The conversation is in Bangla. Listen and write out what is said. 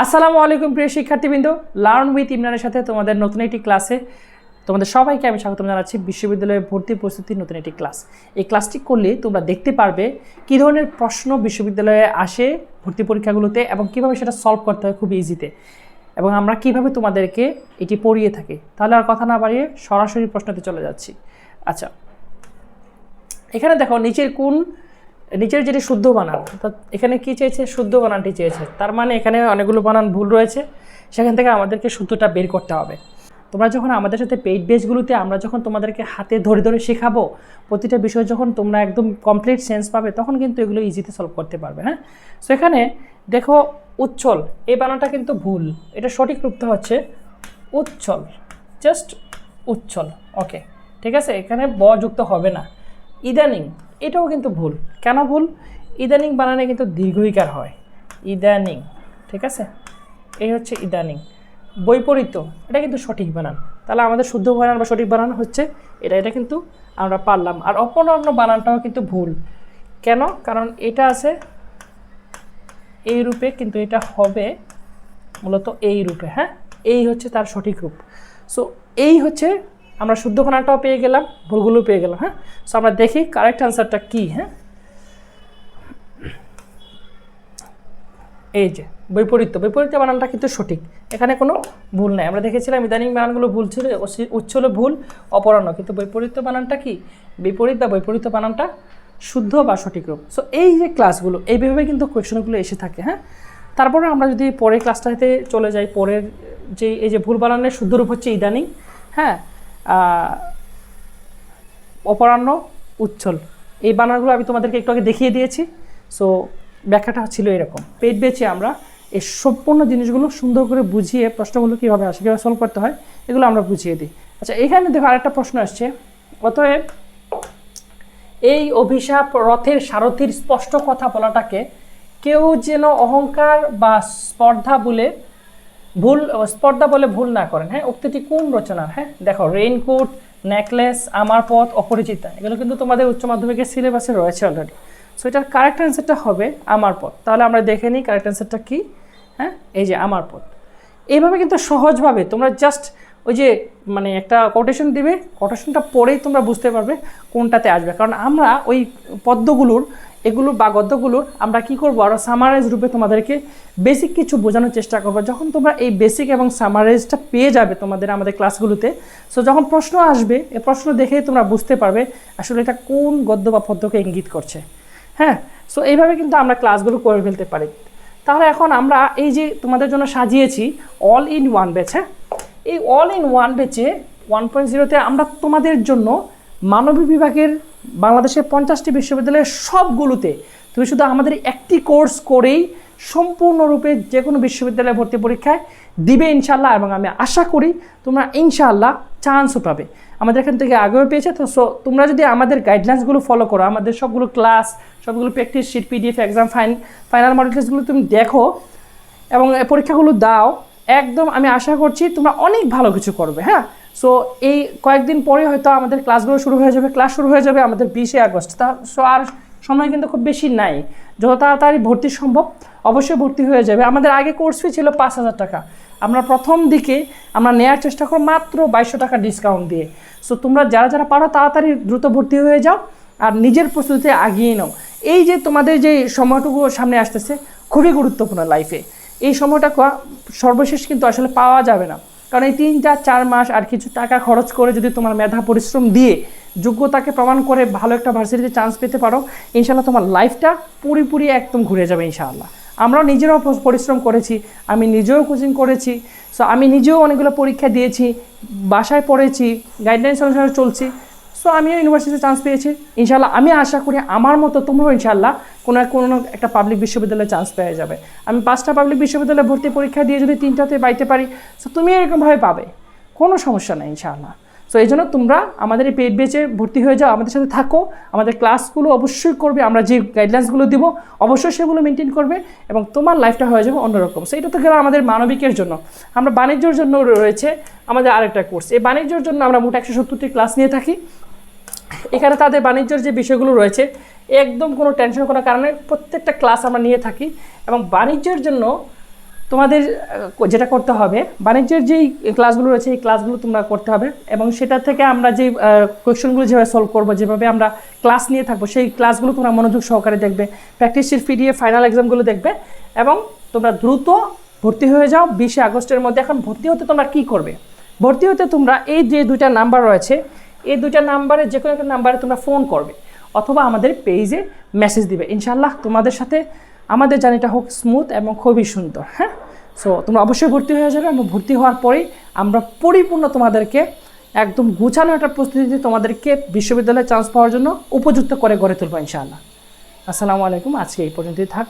আসসালামু আলাইকুম প্রিয় শিক্ষার্থীবৃন্দ লার্ন উইথ ইমরানের সাথে তোমাদের নতুন একটি ক্লাসে তোমাদের সবাইকে আমি স্বাগতম জানাচ্ছি, বিশ্ববিদ্যালয়ে ভর্তি প্রস্তুতির নতুন একটি ক্লাস। এই ক্লাসটি করলে তোমরা দেখতে পারবে কী ধরনের প্রশ্ন বিশ্ববিদ্যালয়ে আসে ভর্তি পরীক্ষাগুলোতে এবং কীভাবে সেটা সলভ করতে হয় খুব ইজিতে এবং আমরা কীভাবে তোমাদেরকে এটি পড়িয়ে থাকি। তাহলে আর কথা না বাড়িয়ে সরাসরি প্রশ্নতে চলে যাচ্ছি। আচ্ছা এখানে দেখো নিচের কোন নিচের যেটি শুদ্ধ বানান অর্থাৎ এখানে কি চেয়েছে? শুদ্ধ বানানটি চেয়েছে। তার মানে এখানে অনেকগুলো বানান ভুল রয়েছে। সেখান থেকে আমাদেরকে শুদ্ধটা বের করতে হবে। তোমরা যখন আমাদের সাথে পেইড বেসগুলোতে আমরা যখন তোমাদেরকে হাতে ধরে ধরে শেখাবো, প্রতিটা বিষয় যখন তোমরা একদম কমপ্লিট সেন্স পাবে, তখন কিন্তু এগুলো ইজিতে সলভ করতে পারবে হ্যাঁ? সো এখানে দেখো উচ্ছল। এই বানানটা কিন্তু ভুল। এটা সঠিক রূপটা হচ্ছে উচ্ছল। জাস্ট উচ্ছল। ওকে ঠিক আছে? এখানে ব যুক্ত হবে না। ইদানিং, এটাও কিন্তু ভুল। কেন ভুল? ইদানিং বানানে কিন্তু দীর্ঘইকার হয়। ইদানিং, ঠিক আছে? এই হচ্ছে ইদানিং। বৈপরীত্য, এটা কিন্তু সঠিক বানান। তাহলে আমাদের শুদ্ধ বানান বা সঠিক বানান হচ্ছে এটা এটা কিন্তু আমরা পারলাম। আর অন্য বানানটাও কিন্তু ভুল। কেন? কারণ এটা আছে এই রূপে, কিন্তু এটা হবে মূলত এই রূপে হ্যাঁ? এই হচ্ছে তার সঠিক রূপ। সো এই হচ্ছে আমরা শুদ্ধ খানাটাও পেয়ে গেলাম, ভুলগুলো পেয়ে গেলাম হ্যাঁ? সো আমরা দেখি কারেক্ট অ্যান্সারটা কী হ্যাঁ? এই যে, বৈপরীত্য। বৈপরীত্য বানানটা কিন্তু সঠিক। এখানে কোনো ভুল নাই। আমরা দেখেছিলাম ইদানিং বানানগুলো ভুল ছিল উচ্ছল ভুল, অপরাহ্ন। কিন্তু বৈপরীত্য বানানটা কি? বিপরীত বা বৈপরীত্য বানানটা শুদ্ধ বা সঠিক রূপ। সো এই যে ক্লাসগুলো এইভাবে কিন্তু কোয়েশনগুলো এসে থাকে হ্যাঁ? তারপরে আমরা যদি পরের ক্লাসটাতে চলে যাই, পরের যে, এই যে ভুল বানানের শুদ্ধ রূপ হচ্ছে ইদানিং হ্যাঁ? অপরাহ্ন, উচ্ছল। এই বানানগুলো আমি তোমাদেরকে একটু আগে দেখিয়ে দিয়েছি। সো ব্যাখ্যাটা ছিল এরকম। পেট বেছে আমরা এই সম্পূর্ণ জিনিসগুলো সুন্দর করে বুঝিয়ে প্রশ্নগুলো কীভাবে আসে, কীভাবে সলভ করতে হয়, এগুলো আমরা বুঝিয়ে দিই। আচ্ছা এখানে দেখো আরেকটা প্রশ্ন আসছে। অতএব এই অভিশাপ রথের সারথীর স্পষ্ট কথা বলাটাকে কেউ যেন অহংকার বা স্পর্ধা বলে ভুল, স্পর্ধা বলে ভুল না করেন। হ্যাঁ উক্তিটি কোন রচনার? হ্যাঁ দেখো, রেইনকোট, নেকলেস, আমার পথ, অপরিচিতা, এগুলো কিন্তু তোমাদের উচ্চ মাধ্যমিকের সিলেবাসে রয়েছে অলরেডি সো এটার কারেক্ট অ্যান্সারটা হবে আমার পথ। তাহলে আমরা দেখে নিই কারেক্ট অ্যান্সারটা কী? হ্যাঁ এই যে আমার পথ। এইভাবে কিন্তু সহজভাবে তোমরা জাস্ট ওই যে মানে একটা কোটেশন দিবে কোটেশনটা পড়েই তোমরা বুঝতে পারবে কোনটাতে আসবে। কারণ আমরা ওই পদ্মগুলোর এগুলো বা গদ্যগুলোর আমরা কি করব? আরও সামারাইজ রূপে তোমাদেরকে বেসিক কিছু বোঝানোর চেষ্টা করব। যখন তোমরা এই বেসিক এবং সামারাইজটা পেয়ে যাবে তোমাদের আমাদের ক্লাসগুলোতে সো যখন প্রশ্ন আসবে এই প্রশ্ন দেখেই তোমরা বুঝতে পারবে আসলে এটা কোন গদ্য বা পদ্যকে ইঙ্গিত করছে। হ্যাঁ? সো এইভাবে কিন্তু আমরা ক্লাসগুলো করে ফেলতে পারি। তাহলে এখন আমরা এই যে তোমাদের জন্য সাজিয়েছি অল ইন ওয়ান ব্যাচ হ্যাঁ? এই অল ইন ওয়ান ব্যাচে ওয়ান পয়েন্ট জিরোতে আমরা তোমাদের জন্য মানবিক বিভাগের বাংলাদেশের পঞ্চাশটি বিশ্ববিদ্যালয়ের সবগুলোতে তুমি শুধু আমাদের একটি কোর্স করেই সম্পূর্ণরূপে যে কোনো বিশ্ববিদ্যালয়ে ভর্তি পরীক্ষায় দিবে ইনশাল্লাহ এবং আমি আশা করি তোমরা ইনশাআল্লাহ চান্সও পাবে। আমাদের এখান থেকে আগেও পেয়েছে, তো সো তোমরা যদি আমাদের গাইডলাইন্সগুলো ফলো করো, আমাদের সবগুলো ক্লাস সবগুলো practice sheet PDF exam fine final model টেস্টগুলো তুমি দেখো এবং পরীক্ষাগুলো দাও, একদম আমি আশা করছি তোমরা অনেক ভালো কিছু করবে হ্যাঁ? সো এই কয়েকদিন পরে হয়তো আমাদের ক্লাসগুলো শুরু হয়ে যাবে, ক্লাস শুরু হয়ে যাবে আমাদের বিশে আগস্ট। তা সো আর সময় কিন্তু খুব বেশি নাই। যত তাড়াতাড়ি ভর্তি সম্ভব, অবশ্যই ভর্তি হয়ে যাবে। আমাদের আগে কোর্স ফি ছিল পাঁচ হাজার টাকা। আমরা প্রথম দিকে, আমরা নেওয়ার চেষ্টা করব মাত্র বাইশশো টাকা ডিসকাউন্ট দিয়ে। সো তোমরা যারা যারা পারো, তাড়াতাড়ি দ্রুত ভর্তি হয়ে যাও আর নিজের প্রস্তুতি আগিয়ে নাও। এই যে তোমাদের যে সময়টুকু সামনে আসতেছে, খুবই গুরুত্বপূর্ণ লাইফে এই সময়টা সর্বশেষ কিন্তু আসলে পাওয়া যাবে না। কারণ এই তিন চার চার মাস আর কিছু টাকা খরচ করে যদি তোমার মেধা পরিশ্রম দিয়ে যোগ্যতাকে প্রমাণ করে ভালো একটা ভার্সিটিতে চান্স পেতে পারো ইনশাল্লাহ তোমার লাইফটা পুরোপুরি একদম ঘুরে যাবে ইনশাআল্লাহ। আমরাও নিজেরাও পরিশ্রম করেছি, আমি নিজেও কোচিং করেছি সো আমি নিজেও অনেকগুলো পরীক্ষা দিয়েছি, বাসায় পড়েছি গাইডলাইন্স অনুসারে চলছি সো আমিও ইউনিভার্সিটিতে চান্স পেয়েছি। ইনশাল্লাহ আমি আশা করি আমার মতো তোমরাও ইনশাল্লাহ কোনো কোনো একটা পাবলিক বিশ্ববিদ্যালয়ে চান্স পেয়ে যাবে। আমি পাঁচটা পাবলিক বিশ্ববিদ্যালয়ে ভর্তি পরীক্ষা দিয়ে যদি তিনটাতে পাইতে পারি সো তুমি এরকমভাবে পাবে। কোনো সমস্যা নেই ইনশাআল্লাহ। সো এই জন্য তোমরা আমাদের এই পেড বেচে ভর্তি হয়ে যাও, আমাদের সাথে থাকো। আমাদের ক্লাসগুলো অবশ্যই করবে, আমরা যে গাইডলাইন্সগুলো দিব, অবশ্যই সেগুলো মেনটেন করবে এবং তোমার লাইফটা হয়ে যাবে অন্যরকম। সো এটা তো গেল আমাদের মানবিকের জন্য। আমরা বাণিজ্যর জন্য রয়েছে আমাদের আরেকটা কোর্স এই বাণিজ্যর জন্য আমরা মোট একশো সত্তরটি ক্লাস নিয়ে থাকি। এখানে তাদের বাণিজ্যের যে বিষয়গুলো রয়েছে, একদম কোনো টেনশন করার কারণে প্রত্যেকটা ক্লাস আমরা নিয়ে থাকি এবং বাণিজ্যের জন্য তোমাদের যেটা করতে হবে, বাণিজ্যের যেই ক্লাসগুলো রয়েছে, এই ক্লাসগুলো তোমরা করতে হবে এবং সেটা থেকে আমরা যে কোয়েশনগুলো যেভাবে সলভ করব, যেভাবে আমরা ক্লাস নিয়ে থাকব, সেই ক্লাসগুলো তোমরা মনোযোগ সহকারে দেখবে প্র্যাকটিস শিট পিডিএফ ফাইনাল এক্সামগুলো দেখবে এবং তোমরা দ্রুত ভর্তি হয়ে যাও বিশে আগস্টের মধ্যে। এখন ভর্তি হতে তোমরা কী করবে? ভর্তি হতে তোমরা এই যে দুইটা নাম্বার রয়েছে এই দুইটা নাম্বারে, যে কোনো একটা নাম্বারে তোমরা ফোন করবে, অথবা আমাদের পেজে মেসেজ দিবে। ইনশাল্লাহ তোমাদের সাথে আমাদের জার্নিটা হোক স্মুথ এবং খুবই সুন্দর হ্যাঁ? সো তোমরা অবশ্যই ভর্তি হয়ে যাবে এবং ভর্তি হওয়ার পরেই আমরা পরিপূর্ণ তোমাদেরকে একদম গুছানো একটা প্রস্তুতি তোমাদেরকে বিশ্ববিদ্যালয়ে চান্স পাওয়ার জন্য উপযুক্ত করে গড়ে তুলবো ইনশাআল্লাহ। আসসালামু আলাইকুম, আজকে এই পর্যন্তই থাক।